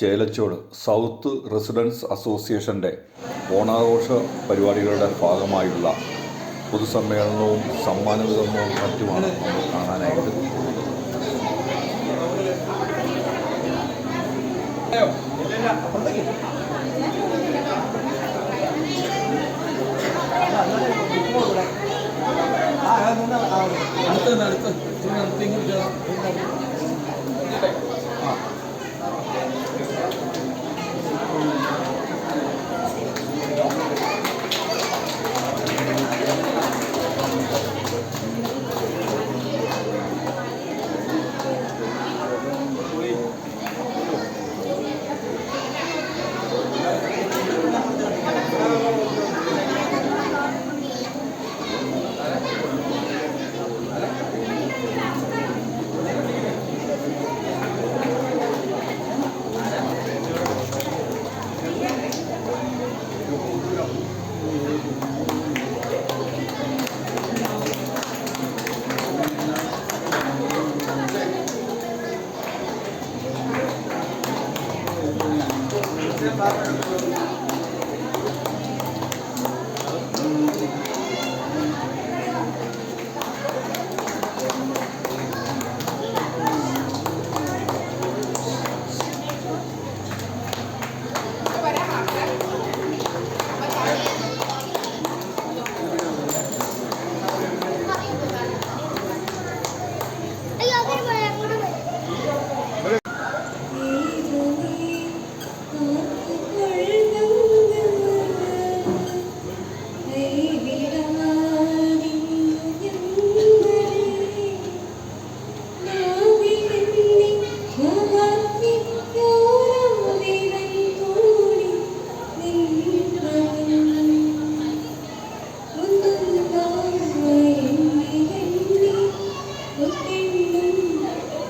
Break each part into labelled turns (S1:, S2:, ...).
S1: Chelachodu south residence അസോസിയേഷന്റെ ഓണാഘോഷ പരിപാടികളുടെ ഭാഗമായുള്ള പൊതുസമ്മേളനവും സമ്മാന വിതരണവും മറ്റുമാണ് നമ്മൾ കാണാനായിട്ട്
S2: അടുത്ത്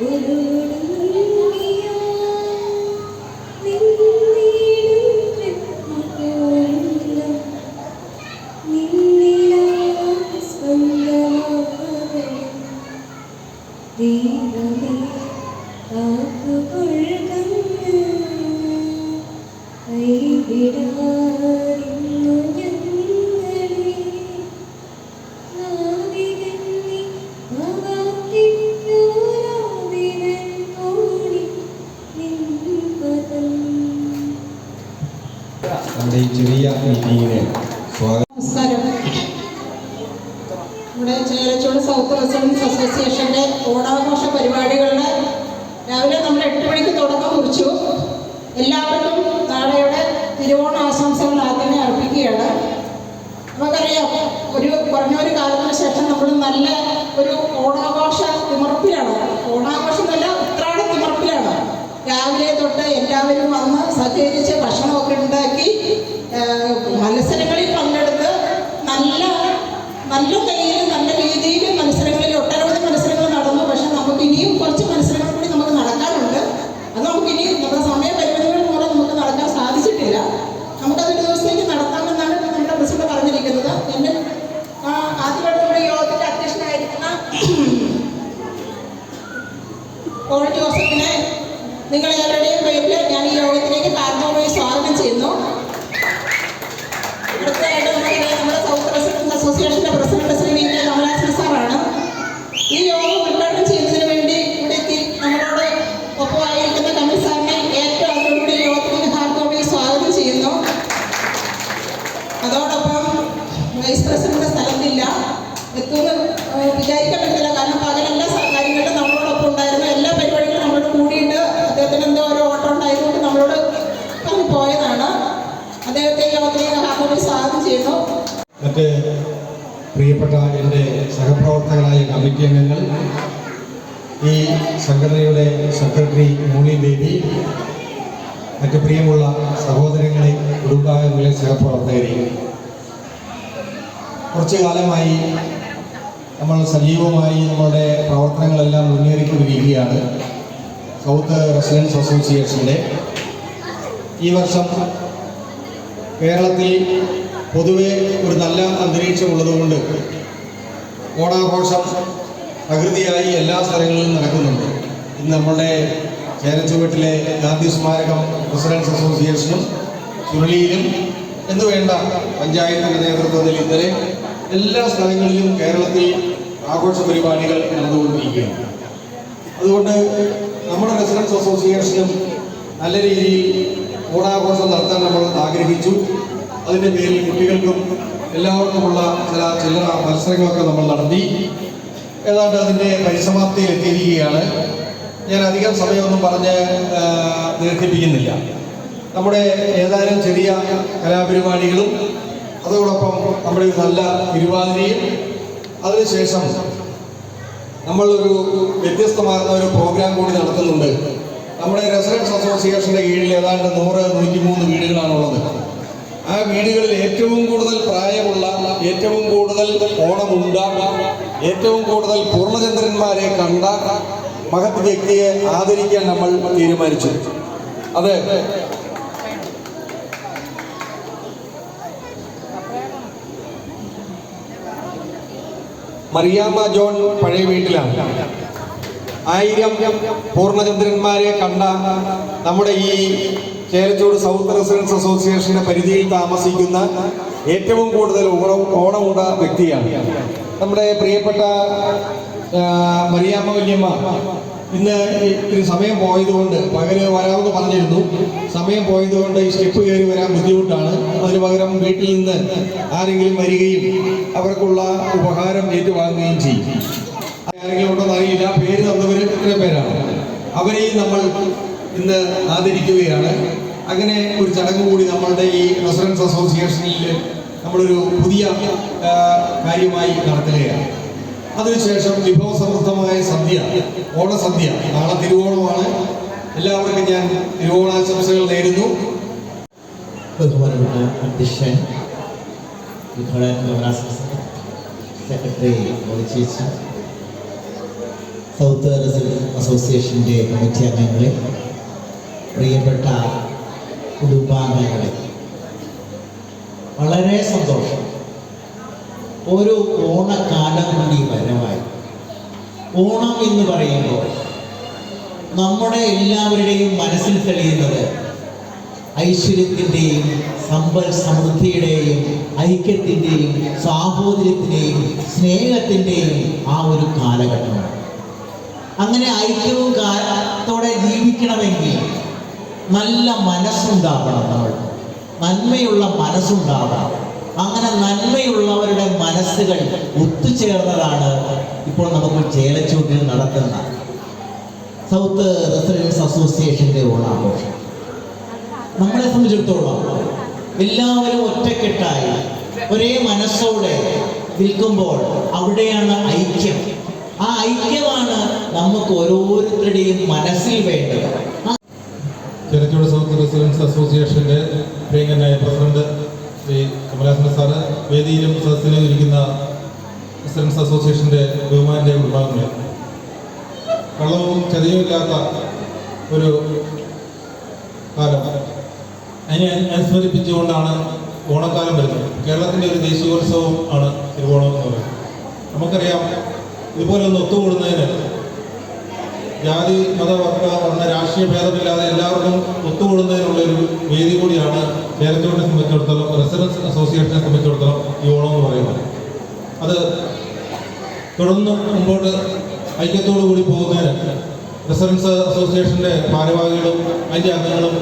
S3: Ooh. ওনারাও বসা കോവിഡ് ജോസഫിനെ നിങ്ങൾ എല്ലാവരുടെയും പേരിൽ ഞാൻ ഈ യോഗത്തിലേക്ക് താരതമ്യമായി സ്വാഗതം ചെയ്യുന്നു. ഇവിടുത്തെ നമ്മുടെ സൗത്ത് പ്രസിഡന്റ് അസോസിയേഷന്റെ president Shri V K
S4: Kamala അതിന്റെ സഹപ്രവർത്തകരായ കമ്മിറ്റി അംഗങ്ങൾ ഈ സംഘടനയുടെ സെക്രട്ടറി മോളി ബേബി മറ്റ് പ്രിയമുള്ള സഹോദരങ്ങളെ കുടുംബാംഗങ്ങളെ സഹപ്രവർത്തകരെ. കുറച്ചു കാലമായി നമ്മൾ സജീവമായി നമ്മുടെ പ്രവർത്തനങ്ങളെല്ലാം മുന്നേറിക്കൊണ്ടിരിക്കുകയാണ് സൗത്ത് റെസിഡൻസ് അസോസിയേഷന്റെ. ഈ വർഷം കേരളത്തിൽ പൊതുവെ ഒരു നല്ല അന്തരീക്ഷം ഉള്ളതുകൊണ്ട് ഓണാഘോഷം പ്രകൃതിയായി എല്ലാ സ്ഥലങ്ങളിലും നടക്കുന്നുണ്ട്. ഇന്ന് നമ്മുടെ ചേരച്ചുവട്ടിലെ ഗാന്ധി സ്മാരകം പ്രസിഡൻസ് അസോസിയേഷനും ചുരുളിയിലും എന്നുവേണ്ട പഞ്ചായത്തിന്റെ നേതൃത്വത്തിൽ ഇന്നലെ എല്ലാ സ്ഥലങ്ങളിലും കേരളത്തിൽ ആഘോഷ പരിപാടികൾ നടന്നുകൊണ്ടിരിക്കുകയാണ്. അതുകൊണ്ട് നമ്മുടെ റെസിഡൻസ് അസോസിയേഷനും നല്ല രീതിയിൽ ഓണാഘോഷം നടത്താൻ നമ്മൾ ആഗ്രഹിച്ചു. അതിന്റെ പേരിൽ കുട്ടികൾക്കും എല്ലാവർക്കുമുള്ള ചില ചില്ലറ മത്സരങ്ങളൊക്കെ നമ്മൾ നടത്തി. ഏതാണ്ട് അതിന്റെ പരിസമാപ്തിയിൽ എത്തിയിരിക്കുകയാണ്. ഞാൻ അധികം സമയമൊന്നും പറഞ്ഞ് ദീർഘിപ്പിക്കുന്നില്ല നമ്മുടെ ഏതാനും ചെറിയ കലാപരിപാടികളും അതോടൊപ്പം നമ്മുടെ ഒരു നല്ല തിരുവാതിരയും അതിനുശേഷം നമ്മളൊരു ഒരു വ്യത്യസ്തമാർന്ന ഒരു പ്രോഗ്രാം കൂടി നടത്തുന്നുണ്ട്. നമ്മുടെ റെസിഡൻസ് അസോസിയേഷന്റെ കീഴിൽ ഏതാണ്ട് നൂറ് നൂറ്റിമൂന്ന് വീടുകളാണുള്ളത്. ആ വീടുകളിൽ ഏറ്റവും കൂടുതൽ പ്രായമുള്ള ഏറ്റവും കൂടുതൽ ഓണമുണ്ട ഏറ്റവും കൂടുതൽ പൂർണചന്ദ്രന്മാരെ കണ്ട മഹത് വ്യക്തിയെ ആദരിക്കാൻ നമ്മൾ തീരുമാനിച്ചു. അതെ. മറിയാമ്മ ജോൺ പഴയ വീട്ടിലാണ്. ആയിരം പൂർണചന്ദ്രന്മാരെ കണ്ട നമ്മുടെ ഈ ചേലച്ചൂട് സൗത്ത് റെസിഡൻസ് അസോസിയേഷന്റെ പരിധിയിൽ താമസിക്കുന്ന ഏറ്റവും കൂടുതൽ ഓണം ഓണമുണ്ട വ്യക്തിയാണ്. നമ്മുടെ പ്രിയപ്പെട്ട മറിയാമ്മ വല്യമ്മ. ഇന്ന് ഇത്തിരി സമയം പോയതുകൊണ്ട് പകൽ വരാമെന്ന് പറഞ്ഞിരുന്നു. സമയം പോയതുകൊണ്ട് ഈ സ്റ്റെപ്പ് കയറി വരാൻ ബുദ്ധിമുട്ടാണ്. അതിന് പകരം വീട്ടിൽ നിന്ന് ആരെങ്കിലും വരികയും അവർക്കുള്ള ഉപഹാരം ഏറ്റുവാങ്ങുകയും ചെയ്യും. ആരെങ്കിലും ഉണ്ടോ അറിയില്ല. പേര് തന്നവർ ഇത്ര പേരാണ്. അവരെയും നമ്മൾ ഇന്ന് ആദരിക്കുകയാണ്. അങ്ങനെ ഒരു ചടങ്ങ് കൂടി നമ്മളുടെ ഈ റെസിഡൻസ് അസോസിയേഷനിൽ നമ്മളൊരു പുതിയ കാര്യമായി നടത്തുകയാണ്. അതിനുശേഷം വിഭവസമൃദ്ധമായ സദ്യ ഓണസദ്യ നാളെ തിരുവോണമാണ്. എല്ലാവർക്കും ഞാൻ തിരുവോണാശംസകൾ നേരുന്നു.
S5: ബഹുമാനപ്പെട്ട അധ്യക്ഷൻ സെക്രട്ടറി സൗത്ത് റെസിഡൻസ് അസോസിയേഷന്റെ കമ്മിറ്റി അംഗങ്ങളെ പ്രിയപ്പെട്ട കുടുംബാംഗങ്ങളെ വളരെ സന്തോഷം. ഒരു ഓണക്കാലം കൂടി വരവായി. ഓണം എന്ന് പറയുമ്പോൾ നമ്മുടെ എല്ലാവരുടെയും മനസ്സിൽ തെളിയുന്നത് ഐശ്വര്യത്തിന്റെയും സമ്പൽ സമൃദ്ധിയുടെയും ഐക്യത്തിന്റെയും സാഹോദര്യത്തിന്റെയും സ്നേഹത്തിന്റെയും ആ ഒരു കാലഘട്ടമാണ്. അങ്ങനെ ഐക്യവും കാലത്തോടെ ജീവിക്കണമെങ്കിൽ നല്ല മനസ്സുണ്ടാവണം നമ്മൾ. നന്മയുള്ള മനസ്സുണ്ടാവണം അങ്ങനെ നന്മയുള്ളവരുടെ മനസ്സുകൾ ഒത്തുചേർന്നതാണ് ഇപ്പോൾ നമുക്ക് ചേലച്ചൂട്ടിൽ നടത്തുന്ന സൗത്ത് റെസിഡൻസ് അസോസിയേഷന്റെ ഓണാഘോഷം. നമ്മളെ സംബന്ധിച്ചിടത്തോളം എല്ലാവരും ഒറ്റക്കെട്ടായി ഒരേ മനസ്സോടെ നിൽക്കുമ്പോൾ അവിടെയാണ് ഐക്യം. ആ ഐക്യമാണ് നമുക്ക് ഓരോരുത്തരുടെയും മനസ്സിൽ വേണ്ടത്. ആ
S6: ചെറുച്ചൂട് സൗത്ത് റെസിഡൻസ് അസോസിയേഷന്റെ പ്രിയങ്കനായ പ്രസിഡന്റ് ശ്രീ കമലാസന സാറ് വേദിയിലും സദസ്സിലും ഇരിക്കുന്ന റെസിഡൻസ് അസോസിയേഷന്റെ ബഹുമാനിന്റെ വിഭാഗങ്ങളെ കളവും ചതിയുമില്ലാത്ത ഒരു കാലം. അതിനെ അനുസ്മരിപ്പിച്ചുകൊണ്ടാണ് ഓണക്കാലം വരുന്നത്. കേരളത്തിന്റെ ഒരു ദേശീയോത്സവം ആണ് തിരുവോണം എന്ന് പറയുന്നത്. നമുക്കറിയാം ഇതുപോലെ ഒന്ന് ഒത്തുകൂടുന്നതിന് ജാതി മത വർഗ വർണ രാഷ്ട്രീയ ഭേദമില്ലാതെ എല്ലാവർക്കും ഒത്തുകൂടുന്നതിനുള്ള ഒരു വേദി കൂടിയാണ് ചേരത്തോടിനെ സംബന്ധിച്ചിടത്തോളം റെസിഡൻസ് അസോസിയേഷനെ സംബന്ധിച്ചിടത്തോളം ഈ ഓണം എന്ന് പറയുന്നത്. അത് തുടർന്ന് മുമ്പോട്ട് ഐക്യത്തോടു കൂടി പോകുന്നതിന് റെസിഡൻസ് അസോസിയേഷന്റെ ഭാരവാഹികളും അതിന്റെ അംഗങ്ങളും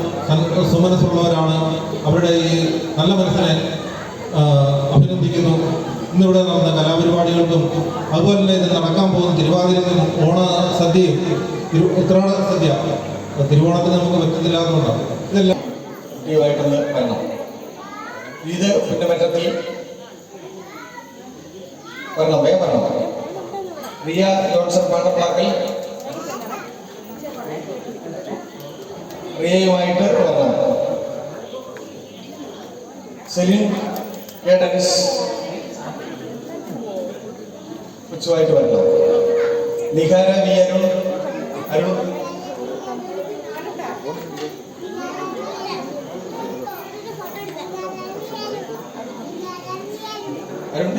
S6: സുമനസ്സുള്ളവരാണ്. അവരുടെ ഈ നല്ല മനസ്സിനെ അഭിനന്ദിക്കുന്നു. ഇന്നിവിടെ നടന്ന കലാപരിപാടികൾക്കും അതുപോലെ തന്നെ ഇന്ന് നടക്കാൻ പോകുന്ന തിരുവാതിരക്കും ഓണ സദ്യയും തിരു ഉത്രാട സദ്യ. തിരുവോണത്തിന് നമുക്ക് പറ്റത്തില്ലാത്തതുകൊണ്ടാണ് ഇതെല്ലാം
S4: വരണം ഇത് പുന്നമറ്റത്തിൽ വരണം റിയ ജോൺസൺ പാണ്ടപ്ലാക്കൽ റിയയുമായിട്ട് സെലിൻ കെ കൊച്ചുമായിട്ട് വരണം. നിഹാര നീ അരുൺ അരുൺ. അരുൺ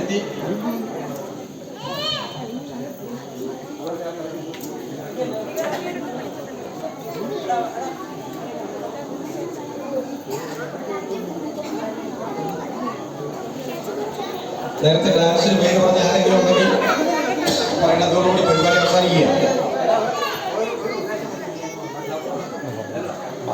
S4: നേരത്തെ ക്ലാസ്സിൽ പേര് പറഞ്ഞ ആരെങ്കിലും ഉണ്ടെങ്കിൽ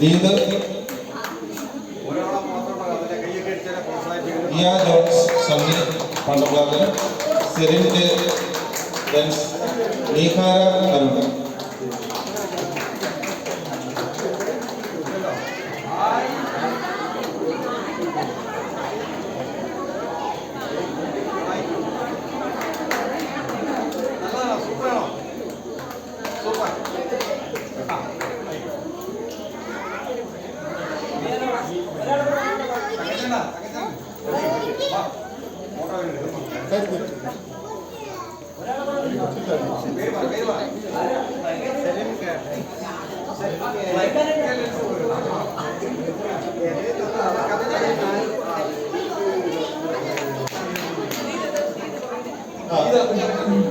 S4: ഇത്
S6: ഇയ ജോൺസ് സണ്ണി പണ്ടപ്ലാക്കൽ സെറിന്റെ ഡെൻസ് നീഹാര അരുൺ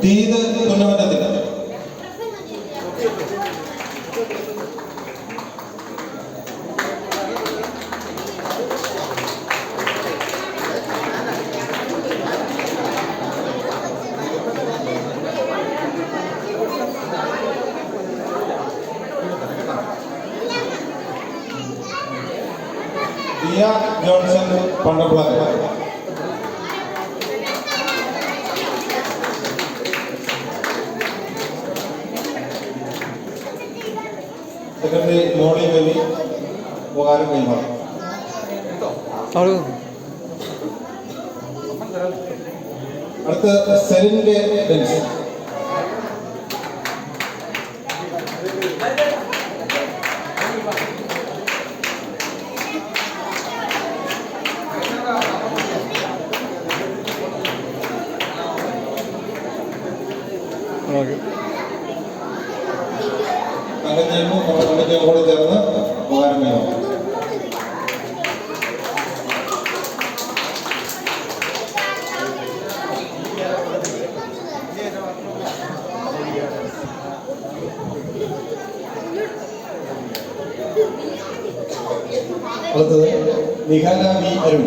S6: ദീത് സെക്രട്ടറി മോളി ബേബി ഉപകാരം കൈമാറും അടുത്ത സെലിന്റെ ഡെൻസ്
S4: അടുത്തത് നിഹാന വി അരുൺ.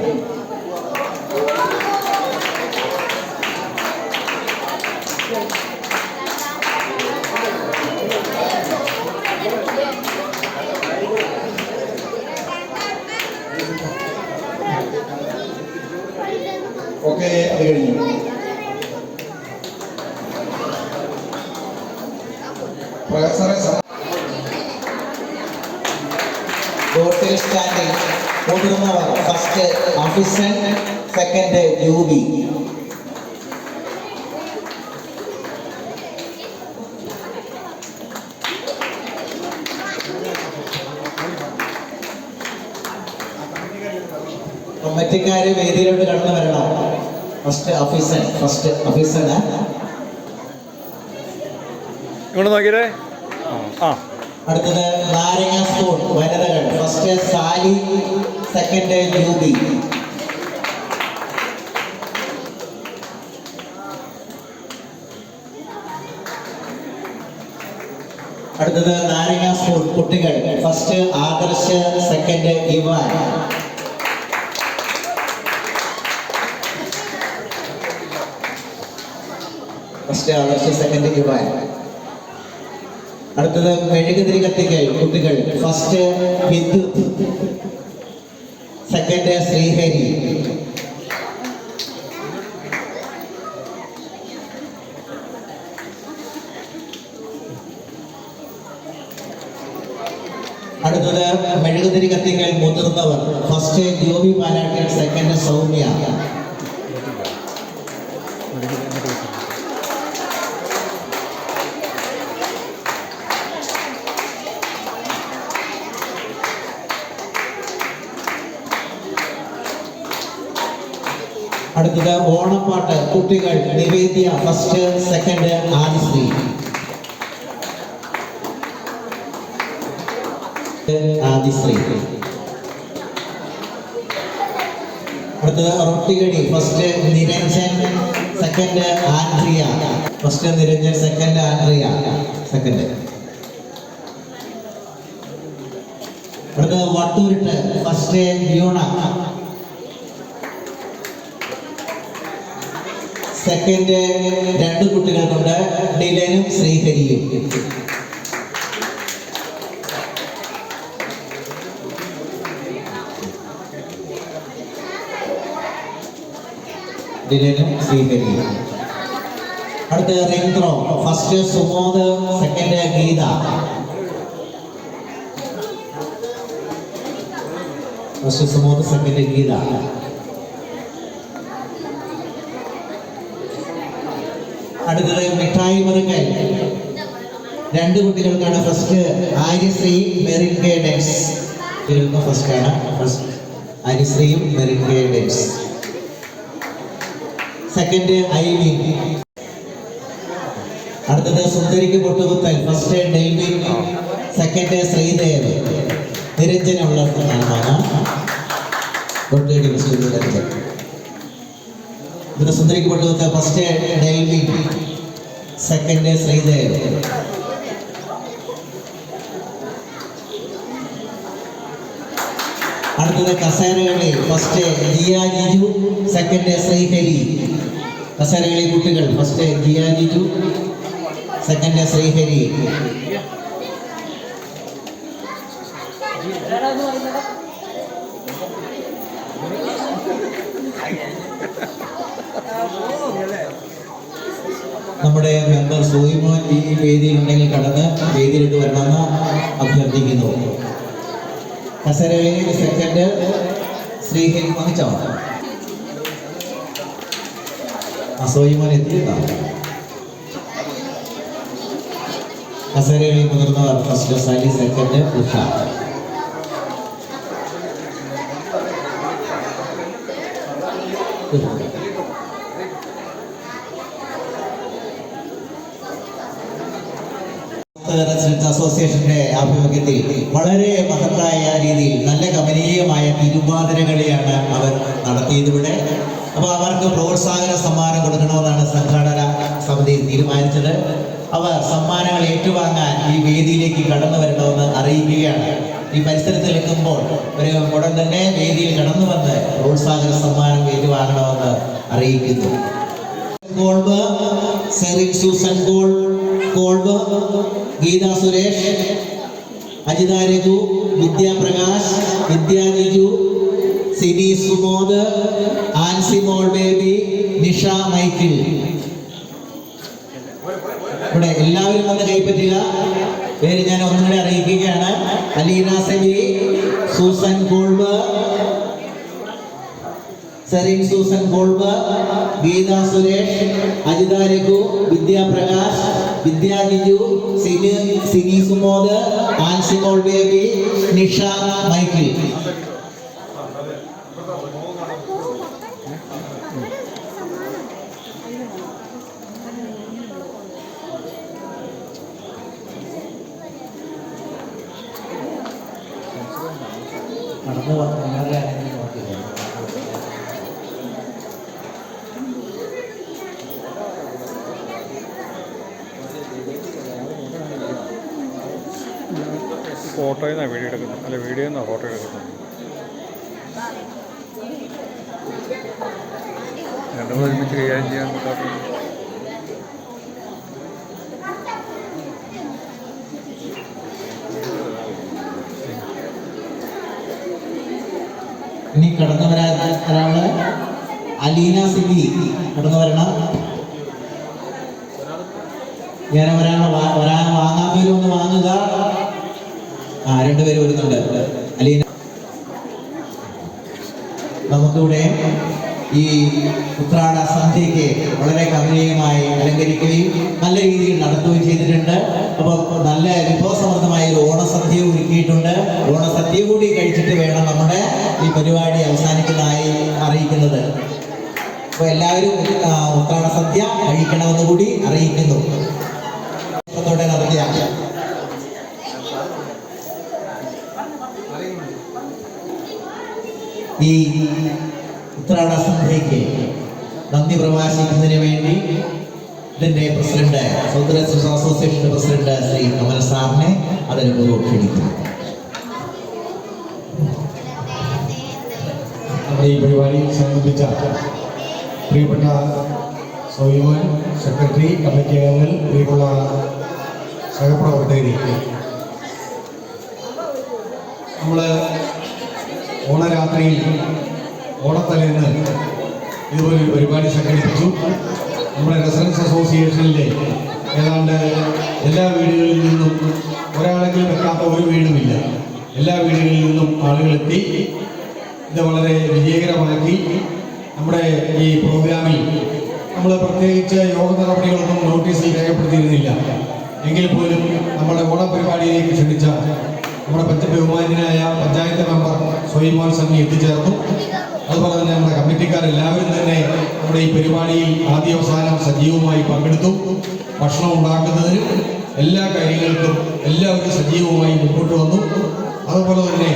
S5: ജൂബി കമ്മിറ്റിക്കാര് വേദിയിലോട്ട് കടന്നു വരണം. ഫസ്റ്റ് ഓഫീസർ ഫസ്റ്റ് ഓഫീസർ
S1: ഇങ്ങോട്ട് നോക്കിയേ. ആ.
S5: അടുത്തത് നാരങ്ങ സ്പൂൺ വനിതകൾ. ഫസ്റ്റ് സാലി സെക്കൻഡ് ജൂബി അടുത്തത് നാരങ്ങ സ്കൂൾ കുട്ടികൾ. First Adarsh second Ivan first Adarsh second Ivan അടുത്തത് മെഴുകുതിരി കത്തിക്കൽ കുട്ടികൾ. ഫസ്റ്റ് വിദ്യുത്. സെക്കൻഡ് ശ്രീഹരി. അടുത്തത് മെഴുകുതിരി കത്തിക്കൽ മുതിർന്നവർ. First Joby Palattil second Soumya. അടുത്തത് ഓണപ്പാട്ട് കുട്ടികൾ നിവേദ്യ ഫസ്റ്റ് സെക്കൻഡ് ആദിശ്രീ. ആദിശ്രീ. അടുത്തത് റൊട്ടികടി first Niranjan second Andrea. First Niranjan second Andrea. Second അടുത്തത് വട്ടൂരിട്ട്. ഫസ്റ്റ് ബ്യൂണ സെക്കൻഡ് രണ്ട് കുട്ടികൾക്കുണ്ട്. ഡിലനും ശ്രീഹരിയും. ഡിലനും ശ്രീഹരിയും അടുത്ത ring throw first Sumod second Geetha. First Sumod second Geetha. അടുത്തത് മിഠായി മുറുക്കൽ രണ്ട് കുട്ടികൾക്കാണ് first Aryasree Merin K Dens. കുട്ടികൾക്ക് ഫസ്റ്റ് ആണ്. First ആര്യശ്രീയും Merin K Dens. Second Ivin അടുത്തത് സുന്ദരിക്ക് പൊട്ടുകുത്തൽ. First Delvin second Sreedev. Niranjan. ഇതിന് സുന്ദരിക്ക് പൊട്ടുകുത്തൽ. First Delvin second Sreedev. അടുത്തത് കസേരകളി. First Jiya Jiju second Sreehari. കസേരകളി കുട്ടികൾ. First Jiyajiju second Sreehari. നമ്മുടെ മെമ്പർ സോയിമോൻ ഈ വേദിയിൽ ഉണ്ടെങ്കിൽ കടന്ന് വേദിയിലിട്ട് വരണമെന്ന് അഭ്യർത്ഥിക്കുന്നു. കസരവേലി സെക്കൻഡ് ശ്രീഹരി വാങ്ങിച്ചോ ആ സോയിമോൻ എത്തിയതാണ് ഫസ്റ്റ് സാലി സെക്കൻഡ് ഉഷ. അസോസിയേഷന്റെ ആഭിമുഖ്യത്തിൽ വളരെ മഹത്തായ രീതിയിൽ നല്ല കമനീയമായ തിരുവാതിരകളിയാണ് അവർ നടത്തിയത് ഇവിടെ. അപ്പോൾ അവർക്ക് പ്രോത്സാഹന സമ്മാനം കൊടുക്കണമെന്നാണ് സംഘാടന സമിതി തീരുമാനിച്ചത്. അവർ സമ്മാനങ്ങൾ ഏറ്റുവാങ്ങാൻ ഈ വേദിയിലേക്ക് കടന്നു വരണമെന്ന് അറിയിക്കുകയാണ്. ഈ പരിസരത്തിൽ എത്തുമ്പോൾ ഒരു ഉടൻ തന്നെ വേദിയിൽ കടന്നു വന്ന് പ്രോത്സാഹന സമ്മാനം ഏറ്റുവാങ്ങണമെന്ന് അറിയിക്കുന്നു. കോൾബ് സൂസൻ ഗോൾ ഗീത സുരേഷ് അജിത രഘു വിദ്യാപ്രകാശ് വിദ്യാനിജു സിനി സുബോധ് ആൻസി മോൾ ബേബി നിഷ മൈക്കിൾ. ഇവിടെ എല്ലാവരും വന്ന് കൈപ്പറ്റുക പേര് ഞാൻ ഒന്നുകൂടെ അറിയിക്കുകയാണ്. Aleena Seby Susan Kolb Sarin Susan Kolb Geetha Suresh Ajitha Raghu Vidyaprakash Vidyajiju Sini Sini Sumod Ancy Mol Baby Nisha Michael. ഇനി കടന്നു ഒരാൾ അലീന സിബി. കടന്നു വരണം. ഞാൻ ഒരാളെ ഒരാൾ വാങ്ങാൻ പേരും ഒന്ന് വാങ്ങുക. ആ രണ്ടുപേരും വരുന്നുണ്ട്. അലീന നമുക്കിവിടെ ഈ ഉത്രാട സന്ധ്യയ്ക്ക് വളരെ കമനീയമായി അലങ്കരിക്കുകയും നല്ല രീതിയിൽ നടത്തുകയും ചെയ്തിട്ടുണ്ട്. അപ്പോൾ നല്ല വിഭവസമൃദ്ധമായ ഒരു ഓണസദ്യ ഒരുക്കിയിട്ടുണ്ട്. ഓണസദ്യ കൂടി കഴിച്ചിട്ട് വേണം നമ്മുടെ ഈ പരിപാടി അവസാനിക്കുന്നതായി അറിയിക്കുന്നത്. അപ്പോൾ എല്ലാവരും ഉത്രാട സദ്യ കഴിക്കണമെന്ന് കൂടി അറിയിക്കുന്നു. ഈ ഉത്രാട സന്ധ്യയ്ക്ക് നന്ദി പ്രകാശിക്കുന്നതിന് വേണ്ടി ഇതിന്റെ പ്രസിഡന്റ് സൗന്ദര്യ അസോസിയേഷന്റെ പ്രസിഡന്റ് ശ്രീ കമൽ സാറിനെ അതിന് പൂർവം ക്ഷണിക്കുന്നു
S4: നമ്മുടെ ഈ പരിപാടി സംബന്ധിച്ച പ്രിയപ്പെട്ട സൗമ്യൻ സെക്രട്ടറി കമ്മിറ്റി അംഗങ്ങൾ പ്രിയപ്പെട്ട സഹപ്രവർത്തകരെ. നമ്മൾ ഓണരാത്രിയിൽ ഓണത്തലേന്ന് ഇതുപോലൊരു പരിപാടി സംഘടിപ്പിച്ചു. നമ്മുടെ റെസിഡൻസ് അസോസിയേഷനിലെ ഏതാണ്ട് എല്ലാ വീടുകളിൽ നിന്നും ഒരാളെങ്കിലും എത്താത്ത ഒരു വീടുമില്ല. എല്ലാ വീടുകളിൽ നിന്നും ആളുകളെത്തി ഇത് വളരെ വിജയകരമാക്കി. നമ്മുടെ ഈ പ്രോഗ്രാമിൽ നമ്മൾ പ്രത്യേകിച്ച് യോഗ നടപടികളൊന്നും നോട്ടീസിൽ രേഖപ്പെടുത്തിയിരുന്നില്ല. എങ്കിൽ പോലും നമ്മുടെ ഓണപരിപാടിയിലേക്ക് ക്ഷണിച്ച നമ്മുടെ ബഹുമാന്യനായ പഞ്ചായത്ത് മെമ്പർ സ്വയംമോൻ സംഘി എത്തിച്ചേർന്നു. അതുപോലെ തന്നെ നമ്മുടെ കമ്മിറ്റിക്കാരെല്ലാവരും തന്നെ നമ്മുടെ ഈ പരിപാടിയിൽ ആദ്യാവസാനം സജീവമായി പങ്കെടുത്തു. ഭക്ഷണം ഉണ്ടാക്കുന്നതിനും എല്ലാ കാര്യങ്ങൾക്കും എല്ലാവരും സജീവമായി മുമ്പോട്ട് വന്നു. അതുപോലെ തന്നെ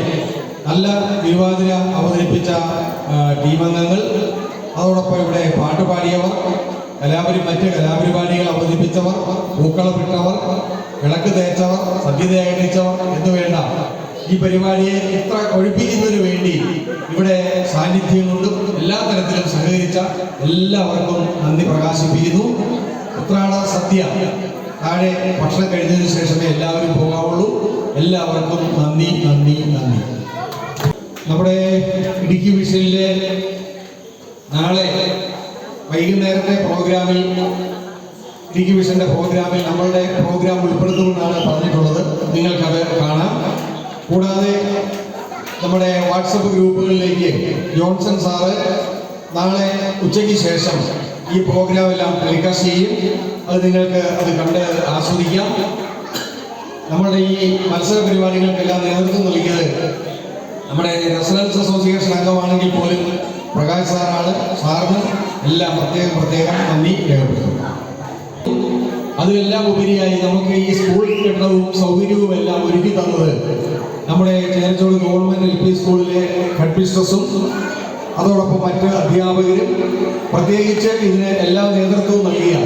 S4: നല്ല തിരുവാതിര അവതരിപ്പിച്ച ടീമംഗങ്ങൾ. അതോടൊപ്പം ഇവിടെ പാട്ട് പാടിയവർ കലാപരി മറ്റ് കലാപരിപാടികൾ അവതരിപ്പിച്ചവർ പൂക്കളമിട്ടവർ വിളക്ക് തേച്ചവർ സദ്യ തയ്യാറിച്ചവർ എന്ന് വേണ്ട ഈ പരിപാടിയെ ഇത്ര ഒഴിപ്പിക്കുന്നതിന് വേണ്ടി ഇവിടെ സാന്നിധ്യം കൊണ്ടും എല്ലാ തരത്തിലും സഹകരിച്ച എല്ലാവർക്കും നന്ദി പ്രകാശിപ്പിക്കുന്നു. ഉത്രാട സത്യ താഴെ ഭക്ഷണം കഴിഞ്ഞതിന് ശേഷമേ എല്ലാവരും പോകാവുള്ളൂ. എല്ലാവർക്കും നന്ദി നന്ദി നന്ദി. നമ്മുടെ ഇടുക്കി വിഷനിലെ നാളെ വൈകുന്നേരത്തെ പ്രോഗ്രാമിൽ ഇടുക്കി വിഷന്റെ പ്രോഗ്രാമിൽ നമ്മളുടെ പ്രോഗ്രാം ഉൾപ്പെടുത്തുമെന്നാണ് പറഞ്ഞിട്ടുള്ളത്. നിങ്ങൾക്കത് കാണാം. കൂടാതെ നമ്മുടെ വാട്സപ്പ് ഗ്രൂപ്പുകളിലേക്ക് ജോൺസൺ സാറ് നാളെ ഉച്ചയ്ക്ക് ശേഷം ഈ പ്രോഗ്രാം എല്ലാം ടെലികാസ്റ്റ് ചെയ്യും. അത് നിങ്ങൾക്ക് അത് കണ്ട് ആസ്വദിക്കാം. നമ്മുടെ ഈ മത്സര പരിപാടികൾക്കെല്ലാം നേതൃത്വം നൽകിയത് നമ്മുടെ റെസിഡൻസ് അസോസിയേഷൻ അംഗമാണെങ്കിൽ പോലും പ്രകാശ് സാറാണ്. സാറിന് എല്ലാം പ്രത്യേകം പ്രത്യേകം നന്ദി രേഖപ്പെടുത്തുന്നു. അതിലെല്ലാം ഉപരിയായി നമുക്ക് ഈ സ്കൂൾ കെട്ടിടവും സൗകര്യവും എല്ലാം ഒരുക്കി തന്നത് നമ്മുടെ ചേർച്ചോട് ഗവൺമെന്റ് എൽ പി സ്കൂളിലെ ഹെഡ് മിസ്ട്രസും അതോടൊപ്പം മറ്റ് അധ്യാപകരും പ്രത്യേകിച്ച് ഇതിന് എല്ലാ നേതൃത്വവും നൽകിയ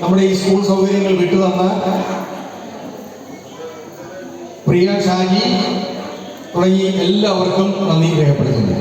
S4: നമ്മുടെ ഈ സ്കൂൾ സൗകര്യങ്ങൾ വിട്ടുതന്ന പ്രിയ ഷാജി തുടങ്ങി എല്ലാവർക്കും നന്ദി രേഖപ്പെടുത്തുന്നു.